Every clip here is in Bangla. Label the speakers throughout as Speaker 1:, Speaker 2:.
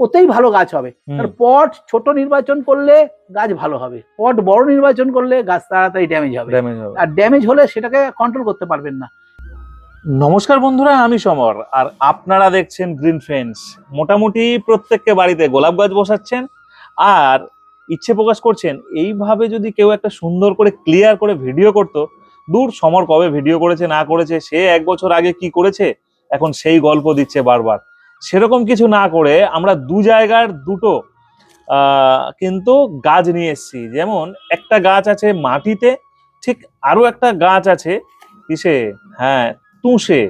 Speaker 1: ওতেই ভালো গাছ হবে। আর পট ছোট নির্বাচন করলে গাছ ভালো হবে। পট বড় নির্বাচন করলে গাছ তাড়াতাড়ি ড্যামেজ হবে। আর ড্যামেজ হলে সেটাকে কন্ট্রোল করতে পারবেন না।
Speaker 2: নমস্কার বন্ধুরা আমি সমর। আর আপনারা দেখছেন গ্রিন ফ্রেন্ডস মোটামুটি প্রত্যেককে বাড়িতে গোলাপ গাছ বসাচ্ছেন। আর ইচ্ছে প্রকাশ করছেন এইভাবে যদি কেউ একটা সুন্দর করে ক্লিয়ার করে ভিডিও করতো দূর সমর কবে ভিডিও করেছে না করেছে সে এক বছর আগে কি করেছে এখন সেই গল্প দিচ্ছে বারবার। সেরকম কিছু না করে আমরা দু জায়গার দুটো কিন্তু গাছ নিয়ে এসেছি। যেমন একটা গাছ আছে মাটিতে, ঠিক আরও একটা গাছ আছে কিসে? হ্যাঁ তুষে।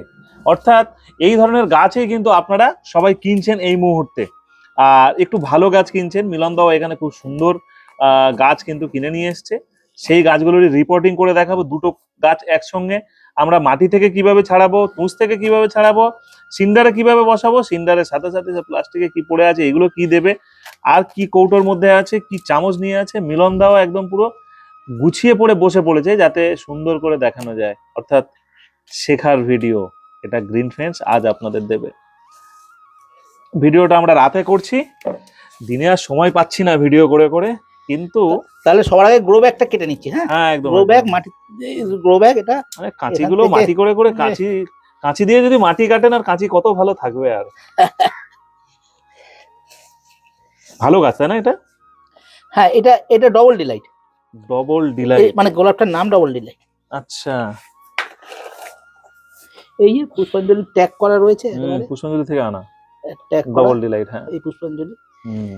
Speaker 2: অর্থাৎ এই ধরনের গাছই কিন্তু আপনারা সবাই কিনছেন এই মুহূর্তে। আর একটু ভালো গাছ কিনছেন। মিলন দাও এখানে খুব সুন্দর গাছ কিন্তু কিনে নিয়ে এসছে। সেই গাছগুলোরই রিপোর্টিং করে দেখাবো, দুটো গাছ একসঙ্গে। আমরা মাটি থেকে কীভাবে ছাড়াবো, তুষ থেকে কীভাবে ছাড়াবো, সিন্ডারে কীভাবে বসাবো, সিন্ডারের সাথে সাথে প্লাস্টিকে কি পড়ে আছে, এগুলো কি দেবে, আর কি কৌটোর মধ্যে আছে, কি চামচ নিয়ে আছে, মিলন দাও একদম পুরো। গুছিয়ে পড়ে বসে পড়েছে যাতে সুন্দর করে দেখানো যায়। অর্থাৎ শেখার ভিডিও এটা গ্রিন ফ্রেন্ডস আজ আপনাদের দেবে। ভিডিওটা আমরা রাতে করছি। দিনে আর সময় পাচ্ছি না ভিডিও করে করে। কিন্তু
Speaker 1: তাহলে সবার আগে গ্রো ব্যাগটা কেটে নিচ্ছি হ্যাঁ?
Speaker 2: হ্যাঁ একদম
Speaker 1: গ্রো ব্যাগ মাটি গ্রো ব্যাগ এটা
Speaker 2: মানে কাঁচিগুলো
Speaker 1: থেকে-
Speaker 2: মাটি করে করে কাঁচি কাঁচি দিয়ে যদি মাটি কাটেন আর কাঁচি কত ভালো থাকবে আর? ভালো গাছ তাই না এটা?
Speaker 1: হ্যাঁ এটা এটা ডবল ডিলাইট
Speaker 2: ডবল ডিলাইট
Speaker 1: মানে গোলাপটার নাম ডবল ডিলাইট
Speaker 2: আচ্ছা।
Speaker 1: এই যে পুষ্পাঞ্জলি ট্যাগ করা রয়েছে
Speaker 2: পুষ্পাঞ্জলি থেকে আনা।
Speaker 1: ট্যাগ
Speaker 2: ডবল ডিলাইট হ্যাঁ।
Speaker 1: এই পুষ্পাঞ্জলি।
Speaker 2: হুম।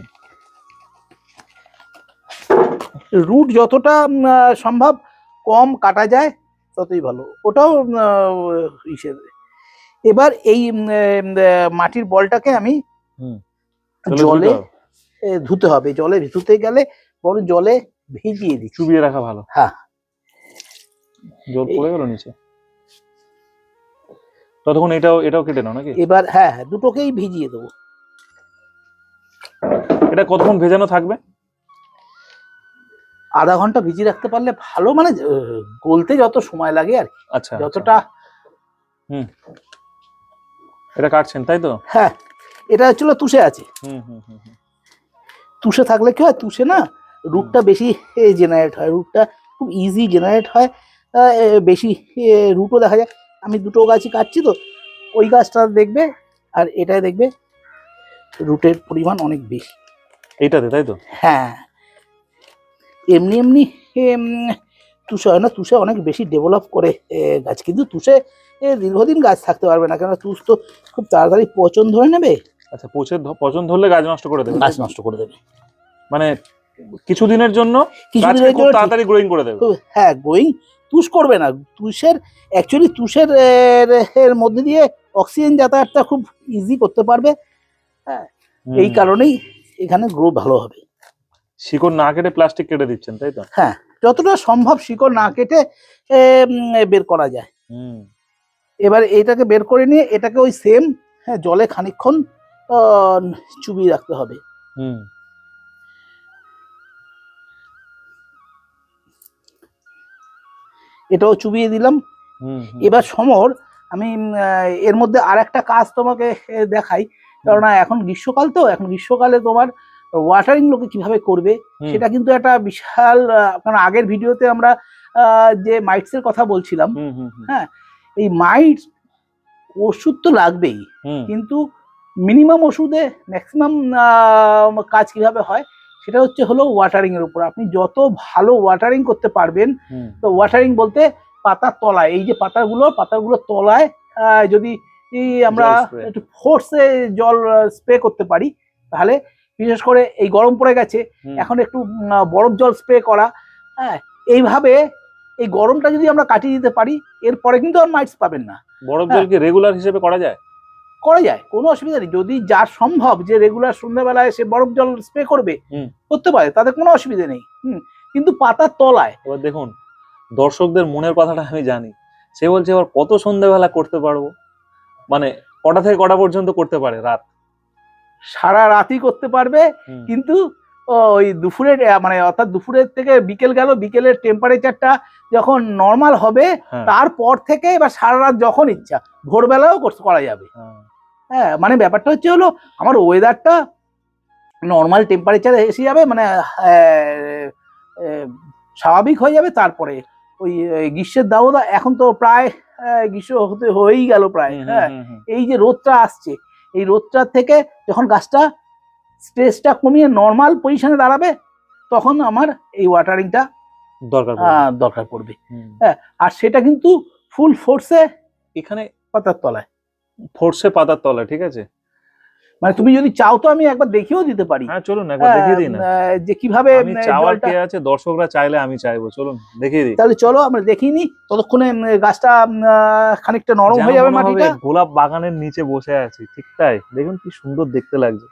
Speaker 1: রুট যতটা সম্ভব কম কাটা যায় ততই ভালো। ওটাও হিসেবে এবার এই মাটির বলটাকে আমি জলে
Speaker 2: ধুতে হবে।
Speaker 1: জলে ধুতে গেলে বড় জলে ভিজিয়ে দিই
Speaker 2: চুবিয়ে রাখা ভালো।
Speaker 1: হ্যাঁ।
Speaker 2: জল পড়ে গেল নিচে। ততক্ষণ এটাও এটাও কেটে নাও নাকি?
Speaker 1: এবার হ্যাঁ হ্যাঁ দুটোকেই ভিজিয়ে দেবো।
Speaker 2: এটা কতক্ষণ ভেজানো থাকবে?
Speaker 1: আধা ঘণ্টা ভিজিয়ে রাখতে পারলে ভালো মানে গলতে যত সময় লাগে আর কি।
Speaker 2: আচ্ছা
Speaker 1: যতটা হুম।
Speaker 2: এটা কাটছেন তাই তো?
Speaker 1: হ্যাঁ এটা হচ্ছিল তুষে আছে।
Speaker 2: হুম হুম হুম হুম।
Speaker 1: তুষে থাকলে কি হয় তুষে না রুটটা বেশি জেনারেট হয়। রুটটা খুব ইজি জেনারেট হয়। বেশি রুটও দেখা যায়। আমি দুটো গাছই কাটছি তো ওই গাছটা দেখবে আর এটাই দেখবে রুটের পরিমাণ অনেক বেশি।
Speaker 2: এইটাতে তাই তো?
Speaker 1: হ্যাঁ। এমনি এমনি তুষে হয় না তুষে অনেক বেশি ডেভেলপ করে গাছ। কিন্তু তুষে দীর্ঘদিন গাছ থাকতে পারবে না। কেন তুষ তো খুব তাড়াতাড়ি পচন ধরে নেবে।
Speaker 2: আচ্ছা পচে পচন ধরলে গাছ নষ্ট করে দেবে?
Speaker 1: গাছ নষ্ট করে দেবে।
Speaker 2: মানে কিছুদিনের জন্য
Speaker 1: কিছুদিনের জন্য
Speaker 2: তাড়াতাড়ি গ্রোয়িং করে দেবে।
Speaker 1: হ্যাঁ গ্রোয়িং তুষ করবে না। তুষের অ্যাকচুয়ালি তুষের এর মধ্যে দিয়ে অক্সিজেন যাতায়াতটা খুব ইজি করতে পারবে। হ্যাঁ
Speaker 2: এই
Speaker 1: কারণেই এখানে গ্রো ভালো হবে।
Speaker 2: শিকড় না কেটে প্লাস্টিক কেটে দিচ্ছেন তাই তো?
Speaker 1: হ্যাঁ যতটা সম্ভব শিকড় না কেটে বের করা যায়।
Speaker 2: হুম।
Speaker 1: এবার এইটাকে বের করে নিয়ে এটাকে ওই সেম হ্যাঁ জলে খানিকক্ষণ আহ, চুবিয়ে রাখতে হবে।
Speaker 2: হুম।
Speaker 1: এটাও চুবিয়ে দিলাম। এবার সমর আমি এর মধ্যে আর একটা কাজ তোমাকে দেখাই। কারণ এখন গ্রীষ্মকাল তো এখন গ্রীষ্মকালে তোমার ওয়াটারিং লোকে কীভাবে করবে সেটা কিন্তু একটা বিশাল কারণ আগের ভিডিওতে আমরা যে মাইটস এর কথা বলছিলাম হ্যাঁ এই মাইটস ওষুধ তো লাগবেই কিন্তু মিনিমাম ওষুধে ম্যাক্সিমাম কাজ কীভাবে হয় সেটা হচ্ছে হলো ওয়াটারিং এর উপর। আপনি যত ভালো ওয়াটারিং করতে পারবেন তো ওয়াটারিং বলতে পাতার তলায় এই যে পাতাগুলো পাতাগুলোর তলায় আহ, যদি আমরা একটু ফোর্সে জল স্প্রে করতে পারি তাহলে বিশেষ করে এই গরম পড়ে গেছে এখন একটু বরফ জল স্প্রে করা হ্যাঁ এইভাবে এই গরমটা যদি আমরা কাটিয়ে দিতে পারি এরপরে কিন্তু আর মাইটস পাবেন না।
Speaker 2: বরফ
Speaker 1: হ্যাঁ।
Speaker 2: জলকে রেগুলার হিসেবে করা যায়?
Speaker 1: করা যায় কোনো অসুবিধা নেই। যদি যার সম্ভব যে রেগুলার সন্ধ্যাবেলায় সে বরফ জল স্প্রে করবে করতে পারে তাতে কোনো অসুবিধা নেই। হুম কিন্তু পাতার তলায়
Speaker 2: এবার দেখুন দর্শকদের মনের কথাটা আমি জানি। সে বলছে এবার কত সন্ধ্যাবেলা করতে পারব? মানে কটা থেকে কটা পর্যন্ত করতে পারে রাত?
Speaker 1: সারা রাতই করতে পারবে কিন্তু ওই দুপুরের মানে অর্থাৎ দুপুরের থেকে বিকেল গেল বিকেলের টেম্পারেচারটা যখন নর্মাল হবে
Speaker 2: হ্যাঁ,
Speaker 1: তারপর থেকে এবার সারা রাত যখন ইচ্ছা ভোরবেলাও করা যাবে।
Speaker 2: হ্যাঁ,
Speaker 1: হ্যাঁ মানে ব্যাপারটা হচ্ছে হলো আমার ওয়েদারটা নর্মাল টেম্পারেচারে এসে যাবে মানে স্বাভাবিক হয়ে যাবে তারপরে ওই গ্রীষ্মের দাবদা এখন তো প্রায় গ্রীষ্ম হতে হয়েই গেল প্রায় হ্যাঁ। এই যে রোদটা আসছে এই রোদটার থেকে যখন গাছটা স্ট্রেসটা কমিয়ে নর্মাল পজিশনে দাঁড়াবে তখন আমার এই ওয়াটারিংটা
Speaker 2: দরকার পড়বে।
Speaker 1: দরকার পড়বে।
Speaker 2: হ্যাঁ
Speaker 1: আর সেটা কিন্তু ফুল ফোর্সে
Speaker 2: এখানে
Speaker 1: পাতার তলায়।
Speaker 2: ফোর্সে পাতার তলায় ঠিক আছে?
Speaker 1: মানে তুমি যদি চাও তো আমি একবার দেখিয়েও দিতে পারি।
Speaker 2: হ্যাঁ চলুন একবার দেখিয়ে দিই না।
Speaker 1: আহ, যে কীভাবে
Speaker 2: চাওয়ার কে আছে দর্শকরা চাইলে আমি চাইব চলুন দেখিয়ে দিই।
Speaker 1: তাহলে চলো আমরা দেখিয়ে নিই ততক্ষণে গাছটা খানিকটা নরম হয়ে যাবে মাটিটা।
Speaker 2: গোলাপ বাগানের নিচে বসে আছি ঠিক তাই। দেখুন কি সুন্দর দেখতে লাগছে।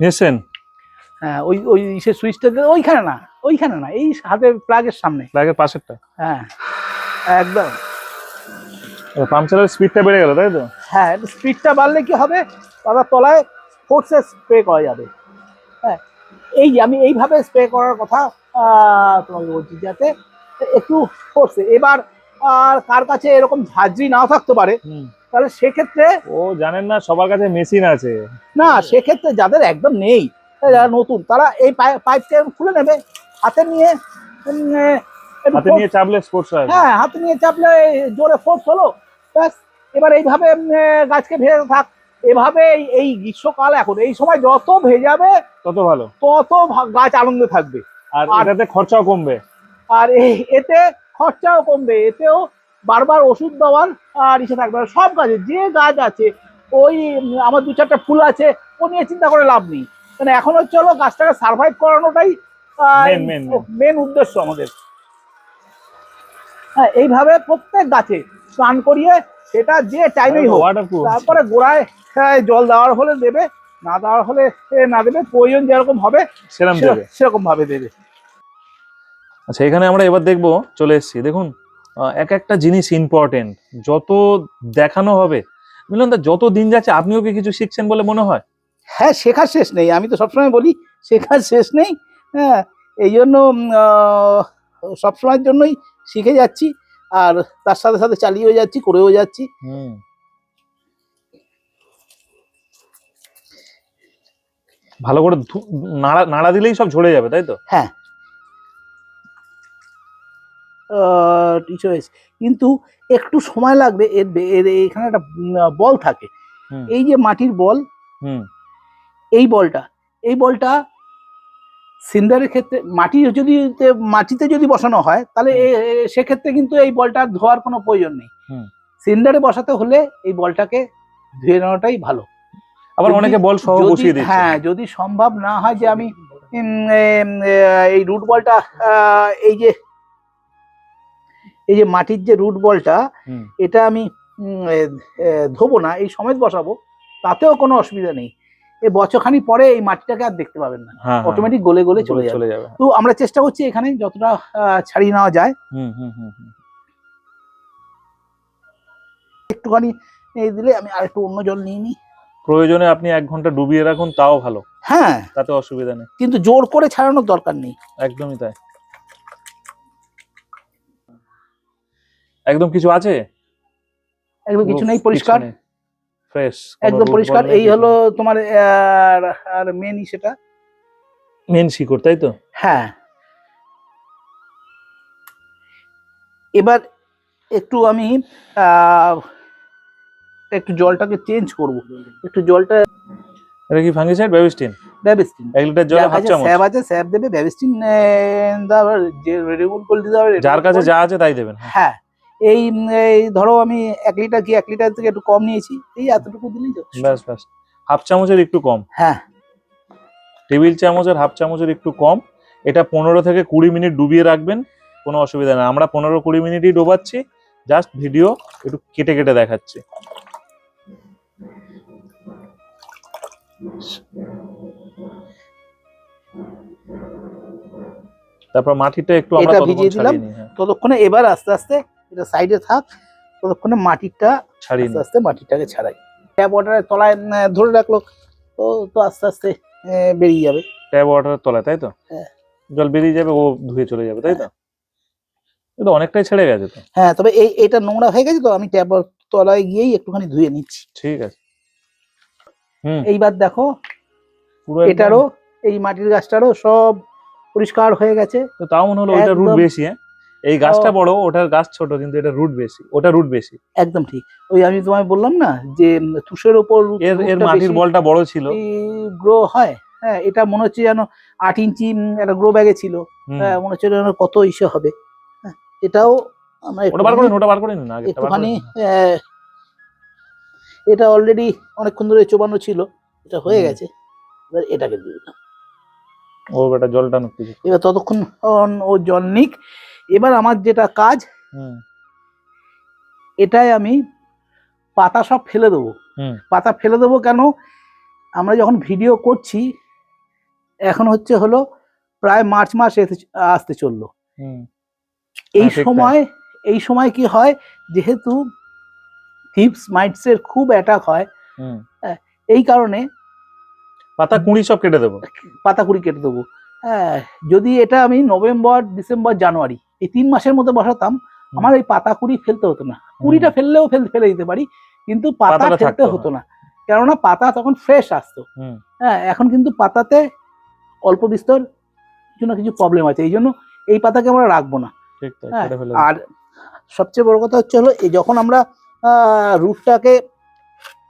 Speaker 2: নিয়েছেন?
Speaker 1: হ্যাঁ ওই ওই সে সুইচটা ওইখানে না ওইখানে না এই হাতের প্লাগের সামনে।
Speaker 2: লাগের পাশেরটা?
Speaker 1: হ্যাঁ একদম।
Speaker 2: পাম্প চালার স্পিডটা বেড়ে গেল তাই তো?
Speaker 1: হ্যাঁ স্পিডটা বাড়লে কি হবে? পাতার তলায় ফোর্সে স্প্রে করা যাবে। হ্যাঁ এই আমি এইভাবে স্প্রে করার কথা তোমাকে বলছি যাতে একটু ফোর্সে এবার আর কার কাছে এরকম ঝাঁঝরি নাও থাকতে পারে তাহলে সেক্ষেত্রে
Speaker 2: ও জানেন না সবার কাছে মেশিন আছে।
Speaker 1: না সেক্ষেত্রে যাদের একদম নেই যারা নতুন তারা এই পাইপটা খুলে নেবে হাতে নিয়ে
Speaker 2: হাতে নিয়ে চাপলে স্পোর্টস হয়।
Speaker 1: হ্যাঁ হাতে নিয়ে চাপলে জোরে ফোর্স হলো ব্যাস এবার এইভাবে গাছকে ভেজে থাক। এভাবে এই- গ্রীষ্মকাল এখন এই সময় যত ভেজাবে
Speaker 2: তত ভালো।
Speaker 1: তত গাছ আনন্দে থাকবে।
Speaker 2: আর এটাতে খরচাও কমবে।
Speaker 1: আর এতে খরচাও কমবে এতেও বারবার ওষুধ দেওয়ার আর ইসে থাকবে। সব গাছে যে গাছ আছে ওই আমার দু চারটা ফুল আছে ও নিয়ে চিন্তা করে লাভ নেই। মানে এখন হচ্ছে হলো গাছটাকে সার্ভাইভ করানোটাই. মেন উদ্দেশ্য আমাদের। হ্যাঁ এইভাবে প্রত্যেক গাছে স্নান করিয়ে সেটা যে টাইমেই হোক তারপরে গোড়ায় হ্যাঁ, জল দেওয়ার হলে দেবে না দেওয়ার হলে না দেবে প্রয়োজন যেরকম হবে
Speaker 2: সেরকম দেবে।
Speaker 1: সেরকম ভাবে দেবে।
Speaker 2: আচ্ছা এখানে আমরা এবার দেখব চলে এসেছি। দেখুন এক একটা জিনিস ইম্পর্টেন্ট যত দেখানো হবে মিলন দা যত দিন যাচ্ছে আপনিও কি কিছু শিখছেন বলে মনে হয়?
Speaker 1: হ্যাঁ শেখার শেষ নেই। আমি তো সবসময় বলি শেখার শেষ নেই। হ্যাঁ এই জন্য সবসময়ের জন্যই শিখে যাচ্ছি। আর তার সাথে সাথে চালিয়েও যাচ্ছি করেও যাচ্ছি।
Speaker 2: ভালো করে নাড়া নাড়া দিলেই সব ঝরে যাবে তাই তো?
Speaker 1: হ্যাঁ। টিচার্স কিন্তু একটু সময় লাগবে এর এখানে একটা বল থাকে। এই যে মাটির বল
Speaker 2: হুম।
Speaker 1: এই বলটা এই বলটা সিন্ডারের ক্ষেত্রে মাটি যদি মাটিতে যদি বসানো হয় তাহলে সেক্ষেত্রে কিন্তু এই বলটা ধোয়ার কোনো প্রয়োজন নেই। সিন্ডারে বসাতে হলে এই বলটাকে ধুয়ে নেওয়াটাই ভালো।
Speaker 2: আবার অনেকে বল সহ বসিয়ে দিচ্ছে।
Speaker 1: হ্যাঁ যদি সম্ভব না হয় যে আমি এই রুট বলটা এই যে এই যে মাটির যে রুট বলটা এটা আমি ধোবো না এই সমেত বসাবো তাতেও কোনো অসুবিধা নেই। এই বছরখানি পরে এই মাটিটাকে আর দেখতে পাবেন না।
Speaker 2: হ্যাঁ
Speaker 1: অটোমেটিক গলে গলে চলে যাবে।
Speaker 2: চলে যাবে।
Speaker 1: তো আমরা চেষ্টা করছি এখানে যতটা ছাড়িয়ে নেওয়া যায়।
Speaker 2: হুম হুম হুম হুম।
Speaker 1: একটুখানি এই দিলে আমি আর একটু অন্য জল নিয়ে নিই।
Speaker 2: প্রয়োজনে আপনি এক ঘণ্টা ডুবিয়ে রাখুন তাও ভালো।
Speaker 1: হ্যাঁ।
Speaker 2: তাতে অসুবিধা নেই।
Speaker 1: কিন্তু জোর করে ছাড়ানোর দরকার নেই।
Speaker 2: একদমই তাই। একদম কিছু আছে?
Speaker 1: একদম কিছু নেই পরিষ্কার।
Speaker 2: ফ্রেশ
Speaker 1: একদম পরিষ্কার। এই হলো তোমার আর মেন সেটা।
Speaker 2: মেন শিকড় তাই তো?
Speaker 1: হ্যাঁ। এবার একটু আমি একটু জলটাকে চেঞ্জ করব। একটু জলটা
Speaker 2: এটা কি ফাঙ্গিসাইড ব্যাবিস্টিন
Speaker 1: ব্যাবিস্টিন
Speaker 2: এক লিটার জলে হাফ চামচ।
Speaker 1: স্যাব আছে স্যাব দেবে ব্যাবিস্টিন আবার যে করে দিতে হবে
Speaker 2: যার কাছে যা আছে তাই দেবেন।
Speaker 1: হ্যাঁ। এই এই ধরো আমি এক লিটার কি এক লিটার থেকে একটু কম নিয়েছি এই এতটুকু দিলেই।
Speaker 2: ব্যাস ব্যাস। হাফ চামচের একটু কম।
Speaker 1: হ্যাঁ।
Speaker 2: টেবিল চামচের হাফ চামচের একটু কম। এটা পনেরো থেকে কুড়ি মিনিট ডুবিয়ে রাখবেন কোনো অসুবিধা নেই। আমরা পনেরো কুড়ি মিনিটই ডোবাচ্ছি জাস্ট ভিডিও একটু কেটে কেটে দেখাচ্ছি। তারপর মাটিটা একটু আমরা
Speaker 1: ভিজিয়ে দিলাম।
Speaker 2: হ্যাঁ,
Speaker 1: ততক্ষণে এবার আস্তে আস্তে এটা সাইডে থাক ততক্ষণে মাটিটা
Speaker 2: ছাড়িয়ে
Speaker 1: আস্তে আস্তে মাটিটাকে ছাড়াই। ট্যাপ ওয়াটারের তলায় ধরে রাখল তো তো আস্তে আস্তে বেরিয়ে যাবে।
Speaker 2: ট্যাপ ওয়াটারের তলায় তাই তো?
Speaker 1: হ্যাঁ।
Speaker 2: জল বেরিয়ে যাবে ও ধুয়ে চলে যাবে তাই তো? এটা অনেকটাই ছেড়ে গেছে তো।
Speaker 1: হ্যাঁ তবে এই এটা নোংরা হয়ে গেছে তো আমি ট্যাপ তলায় গিয়েই একটুখানি ধুয়ে নিচ্ছি।
Speaker 2: ঠিক আছে। হুম।
Speaker 1: এইবার দেখো
Speaker 2: পুরো
Speaker 1: এটারও এই মাটির গাছটারও সব পরিষ্কার হয়ে গেছে।
Speaker 2: তো তাও মনে হলো ওটা রুট বেশি হ্যাঁ? এই গাছটা বড় ওটার গাছ ছোট কিন্তু এটা রুট বেশি ওটা রুট বেশি।
Speaker 1: একদম ঠিক। ওই আমি তোমায় বললাম না যে তুষের ওপর
Speaker 2: এর এর মাটির বলটা বড় ছিল।
Speaker 1: গ্রো হয় হ্যাঁ এটা মনে হচ্ছে যেন আট ইঞ্চি একটা গ্রো ব্যাগে ছিল। হ্যাঁ মনে হচ্ছে যেন কত ইসে হবে। হ্যাঁ, এটাও আমরা
Speaker 2: ওটা বার করে নিন, ওটা বার করে নিন আগে
Speaker 1: একটুখানি আহ, এটা অলরেডি অনেকক্ষণ ধরে চোবানো ছিল এটা হয়ে গেছে। এবার এটাকে দিয়ে দিলাম।
Speaker 2: ও বেটা জলটা নুক কিছু।
Speaker 1: এবার ততক্ষণ ও জল নিক। এবার আমার যেটা কাজ
Speaker 2: হুম।
Speaker 1: এটাই আমি পাতা সব ফেলে দেবো।
Speaker 2: হুম।
Speaker 1: পাতা ফেলে দেবো কেন? আমরা যখন ভিডিও করছি এখন হচ্ছে হলো প্রায় মার্চ মাস আসতে চলল।
Speaker 2: হুম।
Speaker 1: এই
Speaker 2: হ্যাঁ।
Speaker 1: সময় এই সময় কি হয় যেহেতু থিপস মাইটসের খুব অ্যাটাক হয়
Speaker 2: হুম।
Speaker 1: এই কারণে
Speaker 2: পাতা কুড়ি সব কেটে দেবো।
Speaker 1: পাতা কুড়ি কেটে দেবো। হ্যাঁ যদি এটা আমি নভেম্বর ডিসেম্বর জানুয়ারি এই তিন মাসের মধ্যে বসাতাম আমার এই পাতা কুড়ি ফেলতে হতো না। কুড়িটা ফেললেও ফেল ফেলে দিতে পারি কিন্তু পাতা ফেলতে হতো না। কেননা পাতা তখন ফ্রেশ আসতো। হ্যাঁ এখন কিন্তু পাতাতে অল্প বিস্তর কিছু না কিছু প্রবলেম আছে। এই জন্য এই পাতাকে আমরা রাখব না। হ্যাঁ, আর সবচেয়ে বড় কথা হচ্ছে হলো এই যখন আমরা রুটটাকে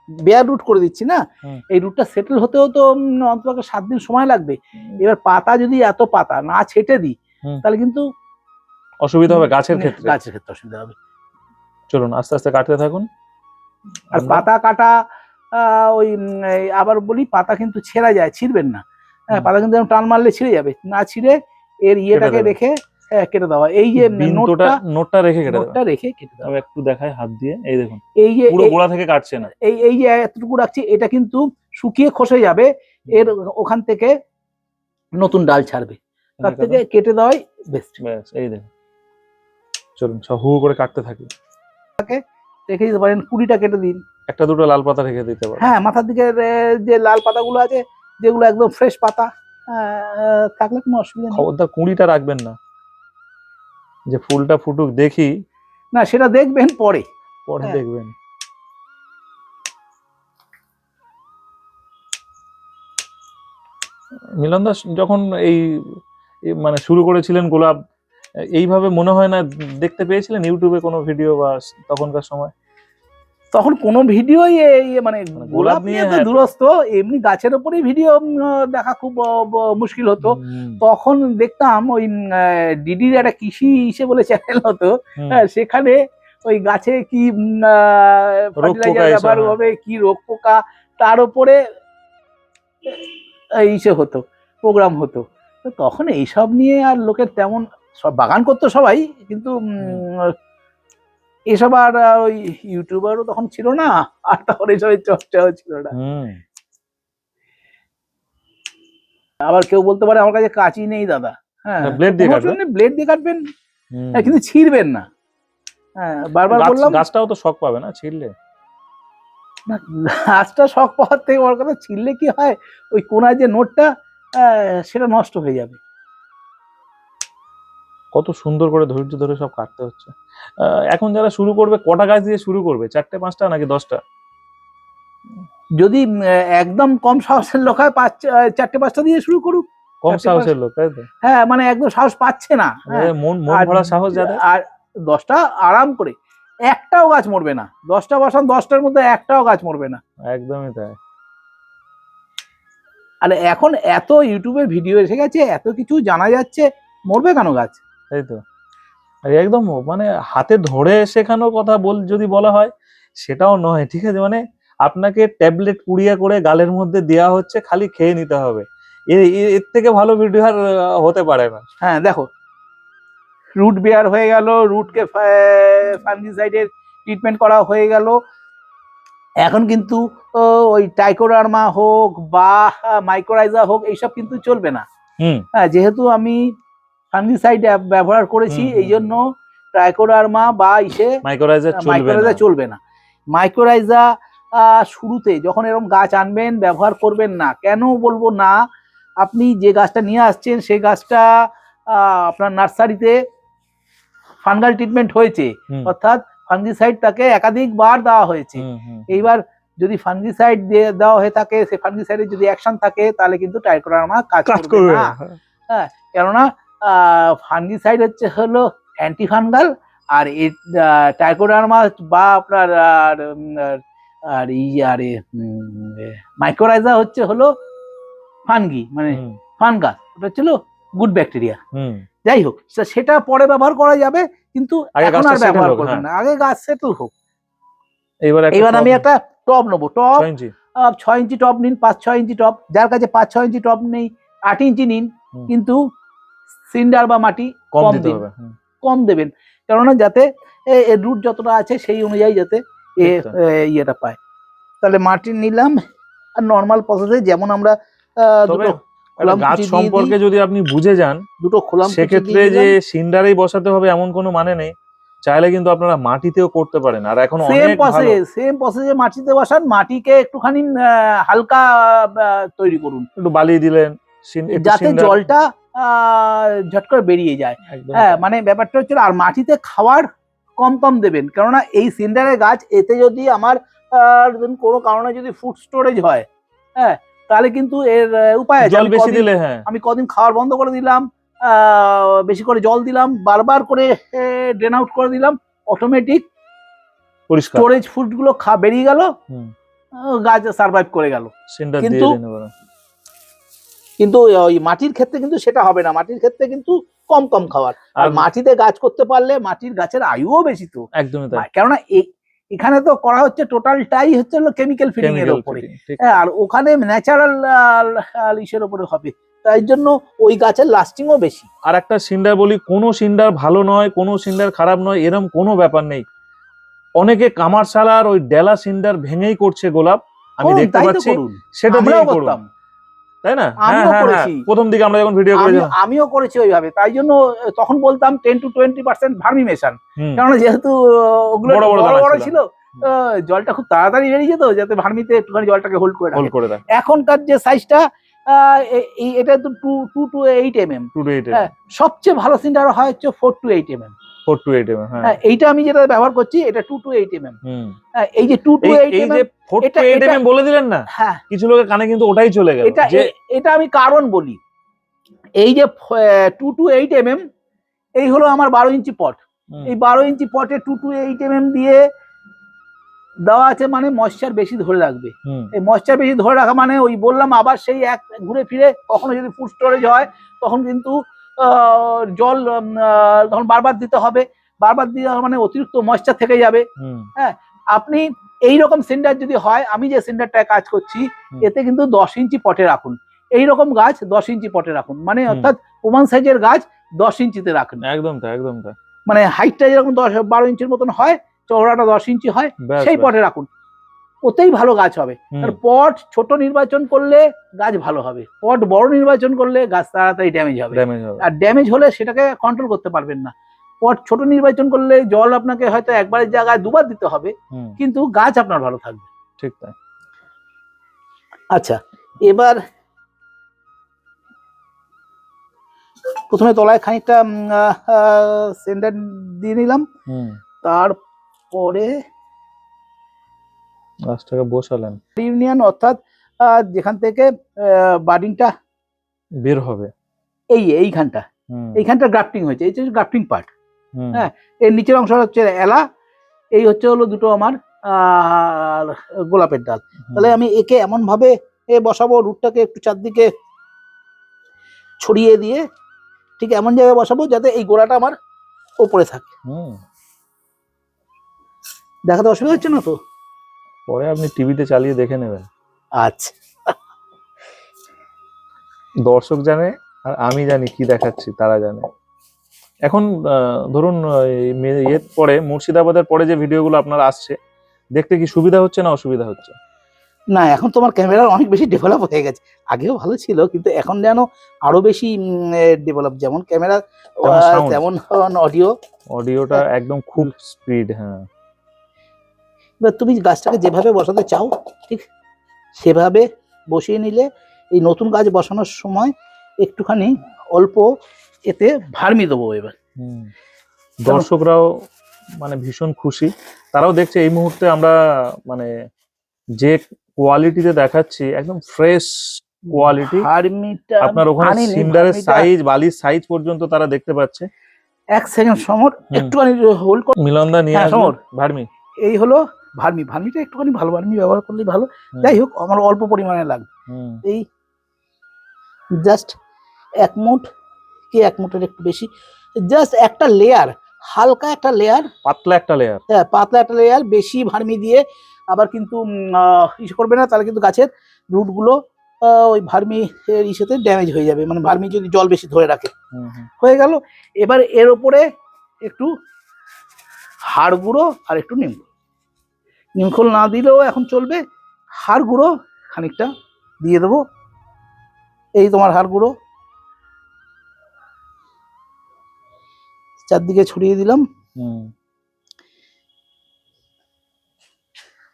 Speaker 1: বেয়ার রুট করে দিচ্ছি না? এই রুটটা সেটেল হতেও তো অন্তত সাত দিন সময় লাগবে। এবার পাতা যদি এত পাতা না ছেটে দিই তাহলে কিন্তু
Speaker 2: অসুবিধা হবে গাছের ক্ষেত্রে।
Speaker 1: গাছের ক্ষেত্রে অসুবিধা হবে।
Speaker 2: চলুন আস্তে আস্তে কাটতে থাকুন।
Speaker 1: আর পাতা কাটা ওই আবার বলি পাতা কিন্তু ছেঁড়া যায় ছিঁড়বেন না। হ্যাঁ পাতা কিন্তু টান মারলে ছিঁড়ে যাবে। না ছিঁড়ে এর ইয়েটাকে রেখে হ্যাঁ, কেটে দেওয়া। এই যে নোটটা
Speaker 2: নোটটা রেখে কেটে
Speaker 1: নোটটা রেখে কেটে দেওয়া।
Speaker 2: একটু দেখাই হাত দিয়ে। এই দেখুন
Speaker 1: এই যে
Speaker 2: পুরো গোড়া থেকে কাটছে না।
Speaker 1: এই এই যে এতটুকু রাখছি এটা কিন্তু শুকিয়ে খসে যাবে। এর ওখান থেকে নতুন ডাল ছাড়বে। তার থেকে কেটে দেওয়াই বেস্ট
Speaker 2: এই দেখুন। চলুন সব হু করে কাটতে থাকি।
Speaker 1: রেখে দিতে পারেন কুড়িটা কেটে দিন।
Speaker 2: একটা দুটো লাল পাতা রেখে দিতে পারেন।
Speaker 1: হ্যাঁ মাথার দিকে যে লাল পাতাগুলো আছে যেগুলো একদম ফ্রেশ পাতা থাকলে কোনো অসুবিধা নেই।
Speaker 2: খবরদার কুড়িটা রাখবেন না। যে ফুলটা ফুটুক দেখি।
Speaker 1: না সেটা দেখবেন পরে।
Speaker 2: পরে
Speaker 1: হ্যাঁ।
Speaker 2: দেখবেন। মিলন দাস যখন এই এই মানে শুরু করেছিলেন গোলাপ এইভাবে মনে হয় না দেখতে পেয়েছিলেন ইউটিউবে কোনো ভিডিও বা তখনকার সময়?
Speaker 1: তখন কোনো ভিডিওই এই মানে
Speaker 2: গোলাপ
Speaker 1: গোলাপ
Speaker 2: নিয়ে
Speaker 1: তো
Speaker 2: হ্যাঁ।
Speaker 1: দূরস্থ এমনি গাছের ওপরেই ভিডিও দেখা খুব মুশকিল হতো। তখন দেখতাম ওই ডিডির একটা কৃষি ইসে বলে চ্যানেল হতো। হ্যাঁ, সেখানে ওই গাছে কি
Speaker 2: রোগ পোকা
Speaker 1: ফার্টিলাইজার ব্যবহার
Speaker 2: হ্যাঁ।
Speaker 1: হবে কি রোগ পোকা তার উপরে ইসে হতো প্রোগ্রাম হতো। তো তখন এইসব নিয়ে আর লোকের তেমন সব বাগান করতো সবাই কিন্তু এসব আর ওই ইউটিউবারও তখন ছিল না আর তখন এইসবের চর্চাও ছিল না। আবার কেউ বলতে পারে আমার কাছে কাঁচি নেই দাদা। হ্যাঁ
Speaker 2: blade দিয়ে কাটবে?
Speaker 1: ব্লেড দিয়ে কাটবেন কিন্তু ছিঁড়বেন না। হ্যাঁ বারবার বললাম
Speaker 2: গাছটাও তো শখ পাবে না ছিঁড়লে।
Speaker 1: না, গাছটা শখ পাওয়ার থেকে বড় কথা ছিঁড়লে কি হয়? ওই কোনায় যে নোটটা সেটা নষ্ট হয়ে যাবে।
Speaker 2: কত সুন্দর করে ধৈর্য ধরে সব কাটতে হচ্ছে। এখন যারা শুরু করবে কটা গাছ দিয়ে শুরু করবে? চারটে পাঁচটা নাকি দশটা?
Speaker 1: যদি একদম কম সাহসের লোক হয় পাঁচ চারটে পাঁচটা দিয়ে শুরু করুক।
Speaker 2: কম সাহসের লোক তাই তো?
Speaker 1: হ্যাঁ মানে একদম সাহস পাচ্ছে না। হ্যাঁ,
Speaker 2: মন মন ভরা সাহস যাদের।
Speaker 1: আর দশটা আরাম করে। একটাও গাছ মরবে না। দশটা বসান দশটার মধ্যে একটাও গাছ মরবে না।
Speaker 2: একদমই তাই।
Speaker 1: আর এখন এত ইউটিউবে ভিডিও এসে গেছে এত কিছু জানা যাচ্ছে মরবে কেন গাছ?
Speaker 2: তাই তো আর একদম মানে হাতে ধরে শেখানোর কথা বল যদি বলা হয় সেটাও নয় ঠিক আছে? মানে আপনাকে ট্যাবলেট পুড়িয়ে করে গালের মধ্যে দেওয়া হচ্ছে খালি খেয়ে নিতে হবে। এর থেকে ভালো ভিডিও আর হতে পারে না।
Speaker 1: হ্যাঁ দেখো রুট বেয়ার হয়ে গেল রুটকে ফাঙ্গিসাইডের ট্রিটমেন্ট করা হয়ে গেল। এখন কিন্তু ওই টাইকোডার্মা হোক বা মাইক্রোরাইজা হোক এইসব কিন্তু চলবে না।
Speaker 2: হুম।
Speaker 1: হ্যাঁ যেহেতু আমি ফাঙ্গিসাইড ব্যবহার করেছি এই জন্য ট্রাইকোডার্মা বা ইসে
Speaker 2: মাইক্রোরাইজার চলবে না।
Speaker 1: মাইক্রোরাইজা চলবে না। মাইক্রোরাইজা শুরুতে যখন এরকম গাছ আনবেন ব্যবহার করবেন না। কেন বলব না? আপনি যে গাছটা নিয়ে আসছেন সেই গাছটা আপনার নার্সারিতে ফাঙ্গাল ট্রিটমেন্ট হয়েছে। অর্থাৎ ফাঙ্গিসাইড তাকে একাধিকবার দেওয়া হয়েছে। এইবার যদি ফাঙ্গিসাইড দিয়ে দেওয়া হয়ে থাকে সে ফাঙ্গিসাইডের যদি অ্যাকশন থাকে তাহলে কিন্তু টাইকোডার্মা কাজ করবে না।
Speaker 2: হ্যাঁ
Speaker 1: কেননা ফাঙ্গিসাইড হচ্ছে হলো অ্যান্টিফাঙ্গাল আর এই টাইকোডার্মা বা আপনার আর, ই আর মাইক্রোরাইজা হচ্ছে হলো ফানগি মানে ফানগাস ওটা হচ্ছিল গুড ব্যাকটেরিয়া
Speaker 2: হুম,
Speaker 1: যাই হোক সেটা পরে ব্যবহার করা যাবে কিন্তু এখন আর ব্যবহার
Speaker 2: হোক,
Speaker 1: করবেন
Speaker 2: হ্যাঁ।
Speaker 1: না। আগে গাছ সেটেল হোক।
Speaker 2: এবার
Speaker 1: এবার আমি একটা টপ নেব। টপ।
Speaker 2: ছয় ইঞ্চি
Speaker 1: টপ নিন পাঁচ ছয় ইঞ্চি টপ যার কাছে পাঁচ ছয় ইঞ্চি টপ নেই আট ইঞ্চি নিন। কিন্তু সিন্ডার বা মাটি
Speaker 2: কম
Speaker 1: দিন কম দেবেন। কেননা যাতে এর রুট যতটা আছে সেই অনুযায়ী যাতে এ ইয়েটা পায়। তাহলে মাটি নিলাম আর নর্মাল প্রসেসে যেমন আমরা দুটো
Speaker 2: গাছ সম্পর্কে যদি আপনি বুঝে যান
Speaker 1: দুটো খোলাম
Speaker 2: সেক্ষেত্রে যে সিন্ডারেই বসাতে হবে এমন কোনো মানে নেই। চাইলে কিন্তু আপনারা মাটিতেও করতে পারেন আর এখন
Speaker 1: সেম প্রসেস সেম প্রসেসে মাটিতে বসান মাটিকে একটুখানি হালকা তৈরি করুন।
Speaker 2: একটু বালি দিলেন
Speaker 1: যাতে জলটা ঝট করে বেরিয়ে যায়। হ্যাঁ মানে ব্যাপারটা হচ্ছে আর মাটিতে খাওয়ার কম কম দেবেন। কেননা এই সিন্ডারের গাছ এতে যদি আমার কোনো কারণে যদি ফুড স্টোরেজ হয় হ্যাঁ তাহলে কিন্তু এর উপায় আছে।
Speaker 2: জল
Speaker 1: আমি
Speaker 2: বেশি
Speaker 1: কদিন-
Speaker 2: দিলে হ্যাঁ।
Speaker 1: আমি কদিন খাওয়ার বন্ধ করে দিলাম বেশি করে জল দিলাম বারবার করে ড্রেন আউট করে দিলাম অটোমেটিক স্টোরেজ ফুডগুলো খা বেরিয়ে গেল গাছ সার্ভাইভ করে গেল। কিন্তু-। কিন্তু ওই মাটির ক্ষেত্রে কিন্তু সেটা হবে না। মাটির ক্ষেত্রে কিন্তু কম কম খাওয়ার। আর মাটিতে গাছ করতে পারলে মাটির গাছের আয়ুও বেশি তো।
Speaker 2: একদমই তাই।
Speaker 1: কেননা এখানে তো করা হচ্ছে টোটালটাই হচ্ছে হলো কেমিক্যাল ফিডিং এর উপরে হ্যাঁ, আর ওখানে ন্যাচারাল ইসের উপরে হবে। তাই জন্য ওই গাছের লাস্টিংও বেশি।
Speaker 2: আর একটা সিন্ডার বলি কোনো সিন্ডার ভালো নয় কোনো সিন্ডার খারাপ নয় এরম কোনো ব্যাপার নেই। অনেকে কামারশালার ওই ডেলা সিন্ডার ভেঙেই করছে গোলাপ। আমি দেখতে পাচ্ছি সেটা দিয়েই
Speaker 1: করতাম।
Speaker 2: তাই না?
Speaker 1: আমিও
Speaker 2: হ্যাঁ হ্যাঁ। হ্যাঁ
Speaker 1: করেছি।
Speaker 2: প্রথম দিকে আমরা যখন ভিডিও করেছিলাম।
Speaker 1: আমিও করেছি ওইভাবে। তাই জন্য তখন বলতাম ten to twenty percent vermi মেশান কেননা যেহেতু ওগুলো
Speaker 2: বড় বড় ছিল।
Speaker 1: জলটা খুব তাড়াতাড়ি বেরিয়ে যেত যাতে ভার্মিতে একটুখানি জলটাকে হোল্ড করে
Speaker 2: হোল্ড করে দেয়।
Speaker 1: এখনকার যে সাইজটা এটা তো two two to eight M M হ্যাঁ সবচেয়ে ভালো সিন্ডার হয় হচ্ছে four to eight M M
Speaker 2: four to eight হ্যাঁ।
Speaker 1: হ্যাঁ এইটা আমি যেটা ব্যবহার করছি এটা two to eight M M এই যে টু টু এইট
Speaker 2: এই
Speaker 1: এম
Speaker 2: যে ফোর টু এইট
Speaker 1: এটা-
Speaker 2: বলে দিলেন না?
Speaker 1: হ্যাঁ।
Speaker 2: কিছু লোকের কানে কিন্তু ওটাই চলে গেল
Speaker 1: এটা এটা আমি কারণ বলি। এই যে two to eight M M এই হলো আমার বারো ইঞ্চি পট। এই বারো ইঞ্চি পটে two to eight M M দিয়ে দেওয়া আছে মানে ময়শ্চার বেশি ধরে রাখবে। এই ময়শ্চার বেশি ধরে রাখা মানে ওই বললাম আবার সেই এক ঘুরে ফিরে কখনো যদি ফুড স্টোরেজ হয় তখন কিন্তু জল তখন বারবার দিতে হবে। বারবার দিয়ে মানে অতিরিক্ত ময়শ্চার থেকে যাবে।
Speaker 2: হ্যাঁ
Speaker 1: আপনি এই রকম সিন্ডার যদি হয় আমি যে সিন্ডারটায় কাজ করছি এতে কিন্তু দশ ইঞ্চি পটে রাখুন। এই রকম গাছ দশ ইঞ্চি পটে রাখুন। মানে অর্থাৎ ওমান সাইজের গাছ দশ ইঞ্চিতে রাখুন।
Speaker 2: একদম তাই একদম তাই।
Speaker 1: মানে হাইটটা যেরকম দশ বারো ইঞ্চির মতন হয় চওড়াটা দশ ইঞ্চি হয় সেই পটে রাখুন। ওতেই ভালো গাছ হবে। আর পট ছোট নির্বাচন করলে গাছ ভালো হবে। পট বড় নির্বাচন করলে গাছ তাড়াতাড়ি ড্যামেজ হবে। আর ড্যামেজ হলে সেটাকে কন্ট্রোল করতে পারবেন না। পট ছোট নির্বাচন করলে জল আপনাকে হয়তো একবারের জায়গায় দুবার দিতে হবে কিন্তু গাছ আপনার ভালো থাকবে।
Speaker 2: ঠিক তাই।
Speaker 1: আচ্ছা এবার প্রথমে তলায় খানিকটা সেন্টার দিয়ে নিলাম। তারপরে
Speaker 2: গাছটাকে বসালেন।
Speaker 1: ইউনিয়ন অর্থাৎ যেখান থেকে বার্ডিংটা
Speaker 2: বের হবে।
Speaker 1: এই এইখানটা। এইখানটা গ্রাফটিং হয়েছে। এই হচ্ছে গ্রাফটিং পার্ট হ্যাঁ। এর নিচের অংশটা হচ্ছে এলা। এই হচ্ছে হলো দুটো আমার গোলাপের ডাল। তাহলে আমি একে এমন ভাবে এ বসাবো রুটটাকে একটু চারদিকে ছড়িয়ে দিয়ে ঠিক এমন জায়গায় বসাবো যাতে এই গোড়াটা আমার ওপরে থাকে।
Speaker 2: হুম।
Speaker 1: দেখাতে অসুবিধা হচ্ছে না তো?
Speaker 2: পরে আপনি টিভিতে চালিয়ে দেখে নেবেন।
Speaker 1: আচ্ছা।
Speaker 2: দর্শক জানে আর আমি জানি কি দেখাচ্ছি তারা জানে। এখন ধরুন ইয়ের পরে মুর্শিদাবাদের পরে যে ভিডিওগুলো আপনার আসছে দেখতে কি সুবিধা হচ্ছে না অসুবিধা হচ্ছে?
Speaker 1: না এখন তোমার ক্যামেরা অনেক বেশি ডেভেলপ হয়ে গেছে। আগেও ভালো ছিল কিন্তু এখন যেন আরও বেশি ডেভেলপ যেমন ক্যামেরা
Speaker 2: তেমন
Speaker 1: অডিও
Speaker 2: অডিওটা একদম খুব স্পিড হ্যাঁ।
Speaker 1: এবার তুমি গাছটাকে যেভাবে বসাতে চাও ঠিক? সেভাবে বসিয়ে নিলে এই নতুন গাছ বসানোর সময় একটুখানি অল্প এতে ভার্মি দেবো এবার।
Speaker 2: দর্শকরাও মানে ভীষণ খুশি। তারাও দেখছে এই মুহূর্তে আমরা মানে যে কোয়ালিটিতে দেখাচ্ছি একদম ফ্রেশ কোয়ালিটি।
Speaker 1: ভার্মিটা
Speaker 2: আপনার ওখানে সিন্ডারের সাইজ বালির সাইজ পর্যন্ত তারা দেখতে পাচ্ছে।
Speaker 1: এক সেকেন্ড সমর। একটুখানি হোল্ড
Speaker 2: মিলনদা নিয়ে
Speaker 1: হ্যাঁ, সমর।
Speaker 2: ভার্মি।
Speaker 1: এই হলো ভার্মি ভার্মিটা একটুখানি ভালো ভার্মি ব্যবহার করলেই ভালো। যাই হোক আমার অল্প পরিমাণে লাগবে। এই জাস্ট এক মুঠ কি এক মুঠের একটু বেশি? জাস্ট একটা লেয়ার হালকা একটা লেয়ার
Speaker 2: পাতলা একটা লেয়ার
Speaker 1: হ্যাঁ পাতলা একটা লেয়ার বেশি ভার্মি দিয়ে আবার কিন্তু ইসে করবে না তাহলে কিন্তু গাছের রুটগুলো ওই ভার্মি এর ইসেতে ড্যামেজ হয়ে যাবে। মানে ভার্মি যদি জল বেশি ধরে রাখে। হয়ে গেল। এবার এর ওপরে একটু হাড় গুঁড়ো আর একটু নিম নিমখোল না দিলেও এখন চলবে। হাড় গুঁড়ো খানিকটা দিয়ে দেবো। এই তোমার হাড় গুঁড়ো। চারদিকে ছড়িয়ে দিলাম।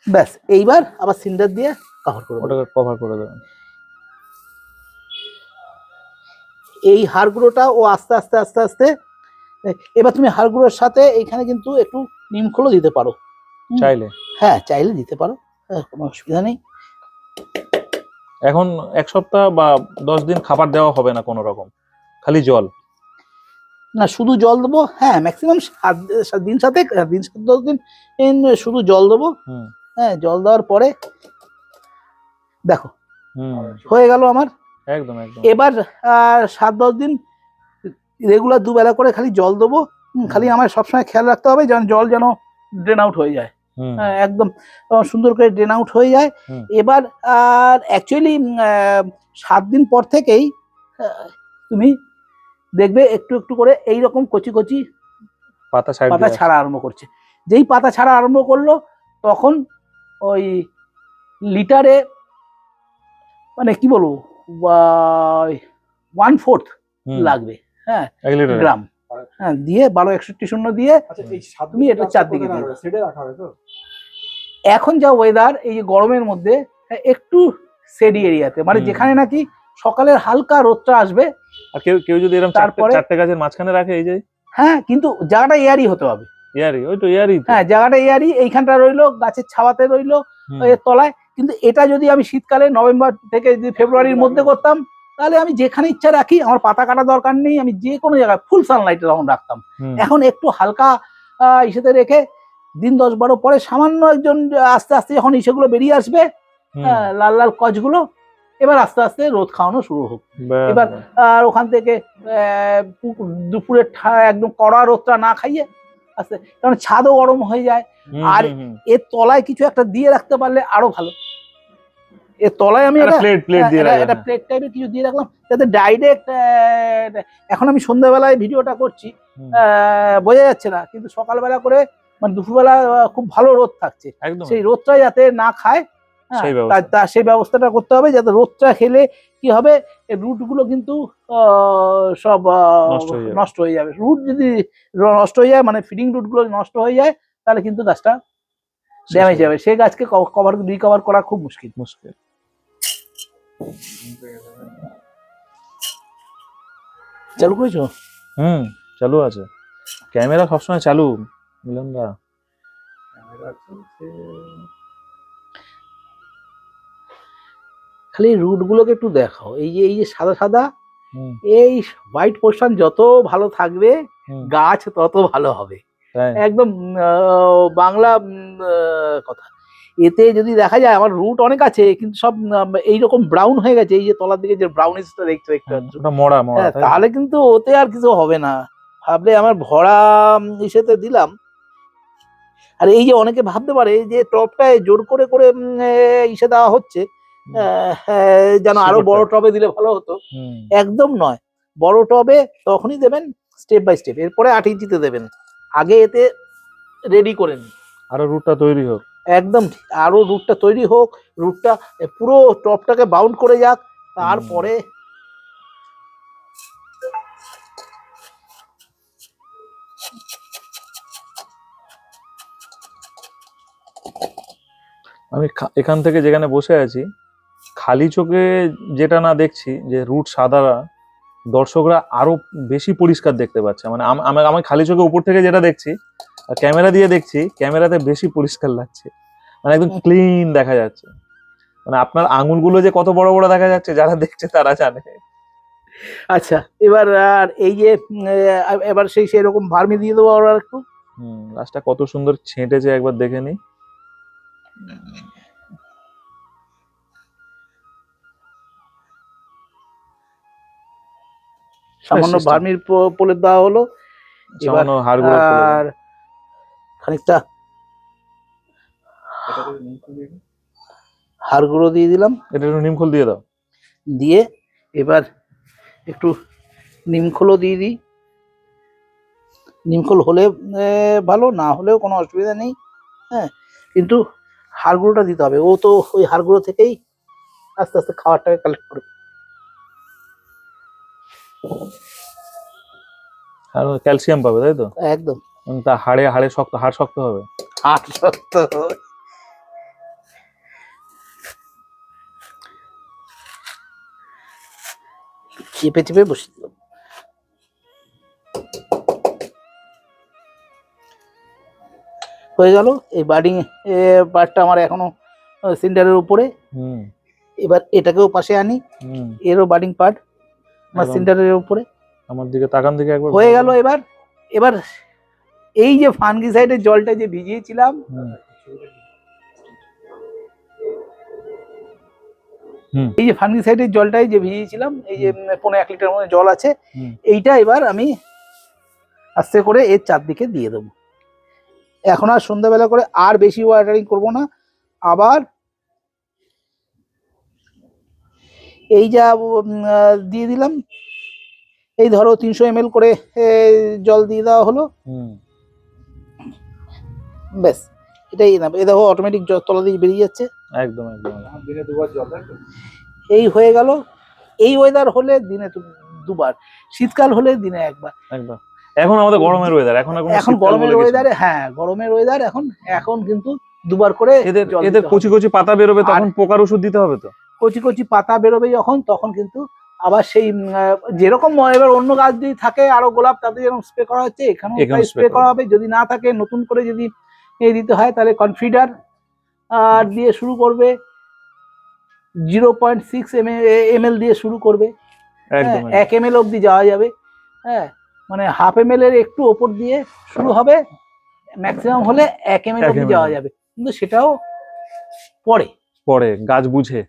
Speaker 1: ব্যাস এইবার আবার সিন্ডার দিয়ে কভার করে
Speaker 2: ওটাকে কভার করে দেবেন।
Speaker 1: এই হাড় গুঁড়োটা ও আস্তে আস্তে আস্তে আস্তে এবার তুমি হাড় গুঁড়োর সাথে এখানে কিন্তু একটু নিমখোলও দিতে পারো।
Speaker 2: চাইলে।
Speaker 1: হ্যাঁ চাইলে দিতে পারো। হ্যাঁ, কোনো অসুবিধা নেই।
Speaker 2: এখন এক সপ্তাহ বা দশ দিন খাবার দেওয়া হবে না কোনো রকম? খালি জল?
Speaker 1: না শুধু জল দেবো। হ্যাঁ ম্যাক্সিমাম সাত দিন সাথে দিন সাত দশ দিন শুধু জল দেবো।
Speaker 2: হুম।
Speaker 1: হ্যাঁ জল দেওয়ার পরে দেখো
Speaker 2: হুম।
Speaker 1: হয়ে গেল আমার।
Speaker 2: একদম একদম।
Speaker 1: এবার সাত দশ দিন রেগুলার দুবেলা করে খালি জল দেবো। খালি আমার সবসময় খেয়াল রাখতে হবে যেন জল যেন ড্রেন আউট হয়ে যায়। হ্যাঁ, একদম সুন্দর করে ড্রেন আউট হয়ে যায়। এবার আর অ্যাকচুয়ালি সাত দিন পর থেকেই তুমি দেখবে একটু একটু করে এই রকম কচি কচি
Speaker 2: পাতা
Speaker 1: পাতা ছাড়া আরম্ভ করছে। যেই পাতা ছাড়া আরম্ভ করল তখন ওই লিটারে মানে কি বলব ওয়ান ফোর্থ লাগবে হ্যাঁ
Speaker 2: এক
Speaker 1: গ্রাম। হ্যাঁ দিয়ে বারো একষট্টি শূন্য দিয়ে
Speaker 3: আচ্ছা
Speaker 1: তুমি এটা চারদিকে এখন যা ওয়েদার এই যে গরমের মধ্যে হ্যাঁ, একটু সেডি এরিয়াতে মানে যেখানে নাকি সকালের হালকা রোদটা আসবে
Speaker 2: আর কেউ কেউ যদি এরকম
Speaker 1: তারপরে-
Speaker 2: চারটে গাছের মাঝখানে রাখে এই যে?
Speaker 1: হ্যাঁ কিন্তু জায়গাটা এয়ারি হতে হবে।
Speaker 2: ইয়ারি ওই তো ইয়ারি
Speaker 1: হ্যাঁ জায়গাটা এয়ারি এইখানটা রইল গাছের ছাওয়াতে রইল এর তলায়। কিন্তু এটা যদি আমি শীতকালে নভেম্বর থেকে যদি ফেব্রুয়ারির মধ্যে করতাম তাহলে আমি যেখানে ইচ্ছা রাখি আমার পাতা কাটা দরকার নেই আমি যে কোনো জায়গায় ফুল সানলাইটে তখন রাখতাম। এখন একটু হালকা ইসেতে রেখে দিন দশ বারো পরে সামান্য একজন আস্তে আস্তে যখন ইসেগুলো বেরিয়ে আসবে লাল লাল কচগুলো এবার আস্তে আস্তে রোদ খাওয়ানো শুরু হোক। এবার আর ওখান থেকে আহ, দুপুরের ঠা- একদম কড়া রোদটা না খাইয়ে আস্তে কারণ ছাদও গরম হয়ে যায়। আর এর তলায় কিছু একটা দিয়ে রাখতে পারলে আরও ভালো। এর তলায় আমি একটা
Speaker 2: প্লেট প্লেট দিয়ে
Speaker 1: এটা- এটা প্লেট টাইপের কিছু দিয়ে রাখলাম। যাতে ডাইরেক্ট এখন আমি সন্ধ্যাবেলায় ভিডিওটা করছি বোঝা যাচ্ছে না। কিন্তু সকালবেলা করে মানে দুপুরবেলা খুব ভালো রোদ থাকছে। সেই রোদটা যাতে না খায় হ্যাঁ,
Speaker 2: সেই
Speaker 1: তা- সেই ব্যবস্থাটা করতে হবে যাতে রোদটা খেলে কি হবে রুটগুলো কিন্তু সব
Speaker 2: নষ্ট হয়ে যাবে।
Speaker 1: রুট যদি নষ্ট হয়ে যায় মানে ফিডিং রুটগুলো নষ্ট হয়ে যায় তাহলে কিন্তু গাছটা ড্যামেজ যাবে। সেই গাছকে কভার রিকভার করা খুব মুশকিল।
Speaker 2: মুশকিল।
Speaker 1: চালু করেছ?
Speaker 2: হুম চালু আছে। ক্যামেরা সবসময় চালু মিলন দা।
Speaker 1: খালি রুট গুলোকে একটু দেখাও। এই যে এই যে সাদা সাদা এই হোয়াইট পোর্শন যত ভালো থাকবে গাছ তত ভালো হবে? একদম বাংলা কথা। এতে যদি দেখা যায় আমার রুট অনেক আছে কিন্তু সব এইরকম ব্রাউন হয়ে গেছে এই যে তলার দিকে যে ব্রাউনিশটা দেখতে দেখতে
Speaker 2: হুম,
Speaker 1: পাচ্ছ।
Speaker 2: মরা মরা
Speaker 1: হ্যাঁ, তাহলে কিন্তু ওতে আর কিছু হবে না। ভাবলে আমার ভরা ইসেতে দিলাম। আর এই যে অনেকে ভাবতে পারে যে টপটায় জোর করে করে ইসে দেওয়া হচ্ছে হ্যাঁ, যেন
Speaker 2: আরও
Speaker 1: বড় টবে দিলে ভালো হতো। একদম নয়। বড় টবে তখনই দেবেন স্টেপ বাই স্টেপ এরপরে আট ইঞ্চিতে দেবেন। আগে এতে রেডি করে নিন।
Speaker 2: আরও রুটটা তৈরি হোক।
Speaker 1: একদম ঠিক। আরও রুটটা তৈরি হোক রুটটা পুরো টপটাকে বাউন্ড করে যাক, তারপরে
Speaker 2: আমি এখান থেকে যেখানে বসে আছি, খালি চোখে যেটা না দেখছি, যে রুট সাদা দর্শকরা আরও বেশি পরিষ্কার দেখতে পাচ্ছে মানে আমি খালি চোখে উপর থেকে যেটা দেখছি আর ক্যামেরা দিয়ে দেখছি ক্যামেরাতে বেশি পরিষ্কার লাগছে। মানে একদম ক্লিন দেখা যাচ্ছে। মানে আপনার আঙুলগুলো যে কত বড় বড় দেখা যাচ্ছে যারা দেখছে তারা জানে।
Speaker 1: আচ্ছা এবার আর এই যে এবার সেই সেরকম ভার্মি দিয়ে দেবো আর একটু।
Speaker 2: হুম গাছটা কত সুন্দর ছেঁটেছে একবার দেখে নি
Speaker 1: সামান্য. ভার্মির প- দেওয়া হলো। এবার আর খানিকটা। হাড় গুঁড়ো দিয়ে দিলাম।
Speaker 2: এটা একটু নিমখোল দিয়ে দাও।
Speaker 1: দিয়ে এবার একটু নিমখোলও দিয়ে দিই। নিমখোল হলে ভালো না হলেও কোনো অসুবিধা নেই। হ্যাঁ কিন্তু হাড় গুঁড়োটা দিতে হবে। ও তো ওই হাড় গুঁড়ো থেকেই আস্তে আস্তে খাবারটাকে কালেক্ট করবে।
Speaker 2: আর ক্যালসিয়াম পাবে তাই তো?
Speaker 1: একদম।
Speaker 2: তা হাড়ে হাড়ে শক্ত হাড় শক্ত হবে।
Speaker 1: হাড় শক্ত চেপে চেপে বসে হয়ে গেল। এই বার্ডিং পার্টটা আমার এখনও সিন্ডারের উপরে।
Speaker 2: হুম।
Speaker 1: এবার এটাকেও পাশে আনি।
Speaker 2: হুম।
Speaker 1: এরও বার্ডিং পার্ট আমার। সিন্ডারের উপরে।
Speaker 2: আমার দিকে তাকান দিকে একবার।
Speaker 1: হয়ে গেল এবার। এবার এই যে ফানগিসাইডের জলটা যে ভিজিয়েছিলাম এই যে ফানগিসাইডের জলটাই যে ভিজিয়েছিলাম এই যে পনেরো এক লিটার মতো জল আছে এইটা এবার আমি আস্তে করে এর চারদিকে দিয়ে দেবো। এখন আর সন্ধ্যাবেলা করে আর বেশি ওয়াটারিং করব না। আবার এই যা দিয়ে দিলাম এই ধরো তিনশো এম করে জল দিয়ে দেওয়া হলো।
Speaker 2: হুম।
Speaker 1: ব্যাস এটাই না এ দেখো অটোমেটিক তলা দিয়ে বেরিয়ে যাচ্ছে।
Speaker 2: একদম একদম।
Speaker 3: দিনে দুবার জল
Speaker 1: এই হয়ে গেল এই ওয়েদার হলে দিনে দুবার শীতকাল হলে দিনে একবার।
Speaker 2: একদম। এখন আমাদের গরমের ওয়েদার এখন
Speaker 1: এখন গরমের। ওয়েদারে হ্যাঁ গরমের ওয়েদার এখন এখন কিন্তু দুবার করে
Speaker 2: এদের এদের কচি কচি পাতা বেরোবে তখন পোকার ওষুধ দিতে হবে তো?
Speaker 1: কচি কচি পাতা বেরোবে যখন তখন কিন্তু আবার সেই যেরকম এবার অন্য গাছ যদি থাকে আরও গোলাপ তাতে যেরকম স্প্রে করা হচ্ছে এখানেও
Speaker 2: এখানেও
Speaker 1: স্প্রে
Speaker 2: করা।
Speaker 1: হবে। যদি না থাকে নতুন করে যদি এ দিতে হয় তাহলে কনফিডার আর দিয়ে শুরু করবে zero point six M M দিয়ে শুরু করবে। হ্যাঁ, এক এম এল অব্দি যাওয়া যাবে। হ্যাঁ মানে হাফ এম এল এর একটু ওপর দিয়ে শুরু হবে ম্যাক্সিমাম হলে এক এম এল অব্দি যাওয়া যাবে। কিন্তু সেটাও পরে।
Speaker 2: পরে গাছ বুঝে।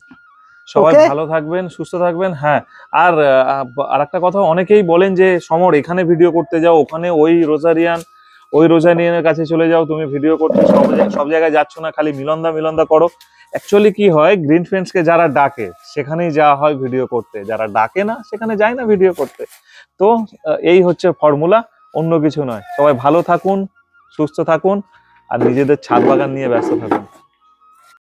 Speaker 2: সবাই ভালো থাকবেন সুস্থ থাকবেন। হ্যাঁ আর আর একটা কথা অনেকেই বলেন যে সমর এখানে ভিডিও করতে যাও ওখানে ওই রোজারিয়ান ওই রোজানিয়ানের কাছে চলে যাও, তুমি ভিডিও করতে সব সব জায়গায় যাচ্ছ না, খালি মিলন্দা মিলন্দা করো। অ্যাকচুয়ালি কি হয় গ্রিন ফ্রেন্ডসকে যারা ডাকে, সেখানেই যাওয়া হয় ভিডিও করতে। যারা ডাকে না, সেখানে যায় না ভিডিও করতে। তো এই হচ্ছে ফর্মুলা অন্য কিছু নয়। সবাই ভালো থাকুন, সুস্থ থাকুন, আর নিজেদের ছাদ বাগান নিয়ে ব্যস্ত থাকুন।